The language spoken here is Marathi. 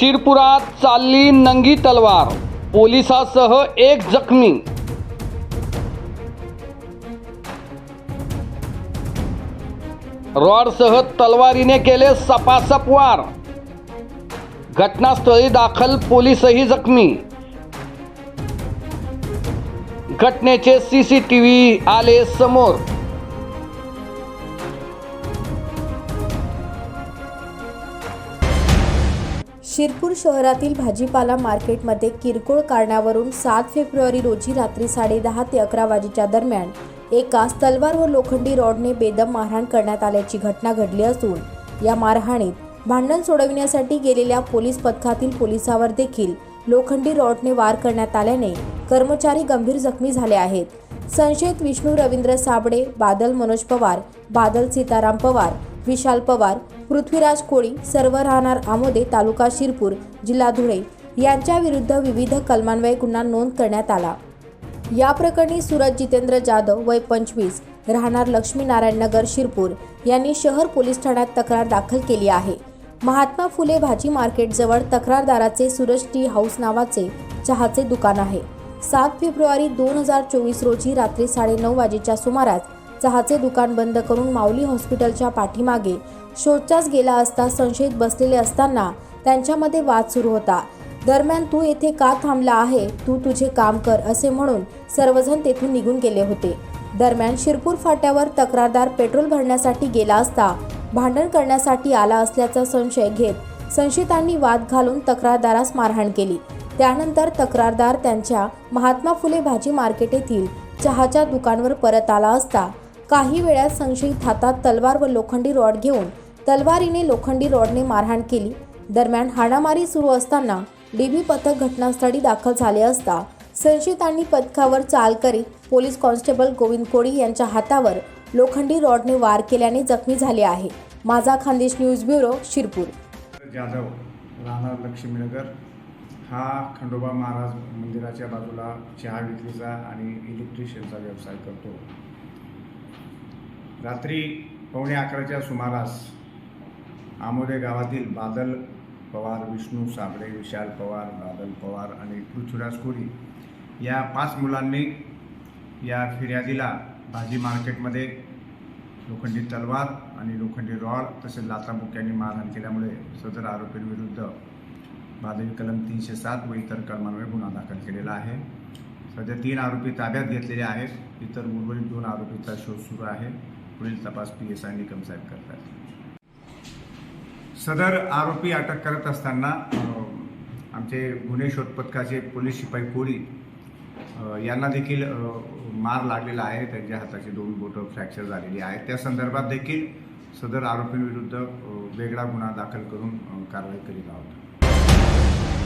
शिरपुरात चालली नंगी तलवार. पोलिसासह एक जखमी. रॉडसह तलवारीने केले सपासप वार. घटनास्थळी दाखल पोलीसही जखमी. घटनेचे सीसीटीव्ही आले समोर. शिरपूर शहरातील भाजीपाला मार्केटमध्ये किरकोळ कारणावरून सात फेब्रुवारी रोजी रात्री साडेदहा ते अकरा वाजेच्या दरम्यान एकास तलवार व लोखंडी रॉडने बेदम मारहाण करण्यात आल्याची घटना घडली असून या मारहाणीत भांडण सोडविण्यासाठी गेलेल्या पोलीस पथकातील पोलिसावर देखील लोखंडी रॉडने वार करण्यात आल्याने कर्मचारी गंभीर जखमी झाले आहेत. संशयित विष्णू रवींद्र साबडे बादल मनोज पवार बादल सीताराम पवार विशाल पवार पृथ्वीराज कोळी सर्व राहणार आमोदे तालुका शिरपूर जिल्हा धुळे यांच्याविरुद्ध विविध कलमान्वये गुन्हा नोंद करण्यात आला. या प्रकरणी सूरज जितेंद्र जाधव वय पंचवीस राहणार लक्ष्मीनारायण नगर शिरपूर यांनी शहर पोलीस ठाण्यात तक्रार दाखल केली आहे. महात्मा फुले भाजी मार्केटजवळ तक्रारदाराचे सूरज टी हाऊस नावाचे चहाचे दुकान आहे. सात फेब्रुवारी दोन हजार चोवीस रोजी रात्री साडेनऊ वाजेच्या सुमारास चहाचे दुकान बंद करून माऊली हॉस्पिटलच्या पाठीमागे शोधच्याच गेला असता संशयित बसलेले असताना त्यांच्यामध्ये वाद सुरू होता. दरम्यान तू येथे का थांबला आहे? तू तुझे काम कर असे म्हणून सर्वजण तेथून निघून गेले होते. दरम्यान शिरपूर फाट्यावर तक्रारदार पेट्रोल भरण्यासाठी गेला असता भांडण करण्यासाठी आला असल्याचा संशय घेत संशयितांनी वाद घालून तक्रारदारास मारहाण केली. त्यानंतर तक्रारदार त्यांच्या महात्मा फुले भाजी मार्केट येथील चहाच्या दुकानवर परत आला असता काही वेळात संशयित हातात तलवार व लोखंडी रॉड घेऊन तलवारीने लोखंडी रॉडने मारहाण केली. दरम्यान हाणामारी सुरू असताना डीबी पथक घटनास्थळी दाखल झाले असता संशयितांनी पथकावर चाल करीत पोलीस कॉन्स्टेबल गोविंद कोळी यांच्या हातावर लोखंडी रॉडने वार केल्याने जखमी झाले आहे. माझा खानदेश न्यूज ब्युरो शिरपूर. जाधव राहणार लक्ष्मीनगर. हा खंडोबा महाराज मंदिराच्या बाजूला चहा विक्रीचा आणि इलेक्ट्रिशियनचा व्यवसाय करतो. रात्री पावणे अकराच्या सुमारास आमोदे गावातील बादल पवार विष्णू साबळे विशाल पवार बादल पवार आणि पृथ्वीराज कोळी या पाच मुलांनी या फिर्यादीला भाजी मार्केटमध्ये लोखंडी तलवार आणि लोखंडी रॉड तसेच लाथाबुक्यांनी मारहाण केल्यामुळे सदर आरोपींविरुद्ध भादवी कलम तीनशे सात व इतर कलमांवर गुन्हा दाखल केलेला आहे. सध्या तीन आरोपी ताब्यात घेतलेले आहेत. इतर उर्वरित दोन आरोपीचा शोध सुरू आहे. पुढील तपास पी एस आय निकम साहेब करतात. सदर आरोपी अटक करत असताना आमचे गुन्हे शोध पथकाचे पोलीस शिपाई कोळी यांना देखील मार लागलेला आहे. त्यांच्या हाताची दोन बोटं फ्रॅक्चर झालेली आहेत. त्या संदर्भात देखील सदर आरोपींविरुद्ध वेगळा गुन्हा दाखल करून कारवाई करीत आहोत.